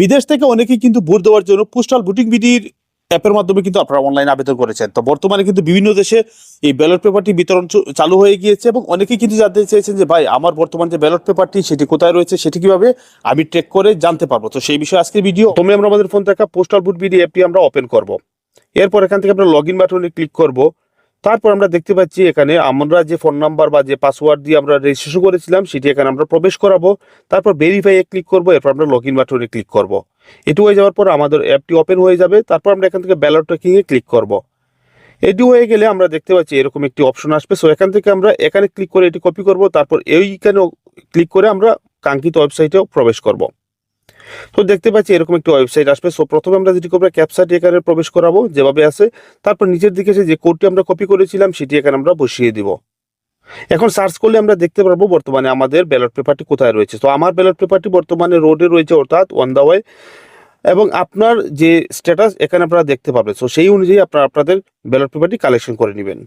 বিদেশ থেকে অনেকেই কিন্তু ভোট দেওয়ার জন্য পোস্টাল ভোটিং বিডির অ্যাপের মাধ্যমে কিন্তু আপনারা অনলাইনে আবেদন করেছেন। তো বর্তমানে কিন্তু বিভিন্ন দেশে এই ব্যালট পেপারটি বিতরণ চালু হয়ে গিয়েছে এবং অনেকেই কিন্তু জানতে চেয়েছেন যে, ভাই, আমার বর্তমান যে ব্যালট পেপারটি সেটি কোথায় রয়েছে, সেটি কীভাবে আমি ট্রেক করে জানতে পারব? তো সেই বিষয়ে আজকের ভিডিও তুমি আমরা আমাদের ফোন থাকা পোস্টাল ভোট বিডি অ্যাপটি আমরা ওপেন করব। এরপর এখান থেকে আমরা লগ ইন বাটনে ক্লিক করব। তারপর আমরা দেখতে পাচ্ছি এখানে আমরা যে ফোন নাম্বার বা যে পাসওয়ার্ড দিয়ে আমরা রেজিস্ট্রেশন করেছিলাম, সেটি এখানে আমরা প্রবেশ করাবো। তারপর ভেরিফাই এ ক্লিক করব, এরপর আমরা লগ ইন বাটনে ক্লিক করব। এটি হয়ে যাওয়ার পর আমাদের অ্যাপটি ওপেন হয়ে যাবে। তারপর আমরা এখান থেকে ব্যালট ট্রেকিং এ ক্লিক করব। এটি হয়ে গেলে আমরা দেখতে পাচ্ছি এরকম একটি অপশন আসবে। সো এখান থেকে আমরা এখানে ক্লিক করে এটি কপি করব। তারপর এইখানে ক্লিক করে আমরা কাঙ্ক্ষিত ওয়েবসাইটেও প্রবেশ করব। তো দেখতে পাচ্ছি এরকম একটি ওয়েবসাইট আসবে। সো প্রথমে আমরা যেটি করব ক্যাপসাইট এখানে প্রবেশ করাবো, যেভাবে আছে। তারপর নিচের দিকে যে কোডটি আমরা কপি করেছিলাম, সেটি এখানে আমরা বসিয়ে দিব। এখন সার্চ করলে আমরা দেখতে পারব বর্তমানে আমাদের ব্যালট পেপারটি কোথায় রয়েছে। তো আমার ব্যালট পেপারটি বর্তমানে রোডে রয়েছে, অর্থাৎ ওয়ান দা ওয়ে এবং আপনার যে স্ট্যাটাস এখানে আপনারা দেখতে পাবেন। সো সেই অনুযায়ী আপনারা আপনাদের ব্যালট পেপারটি কালেকশন করে নেবেন।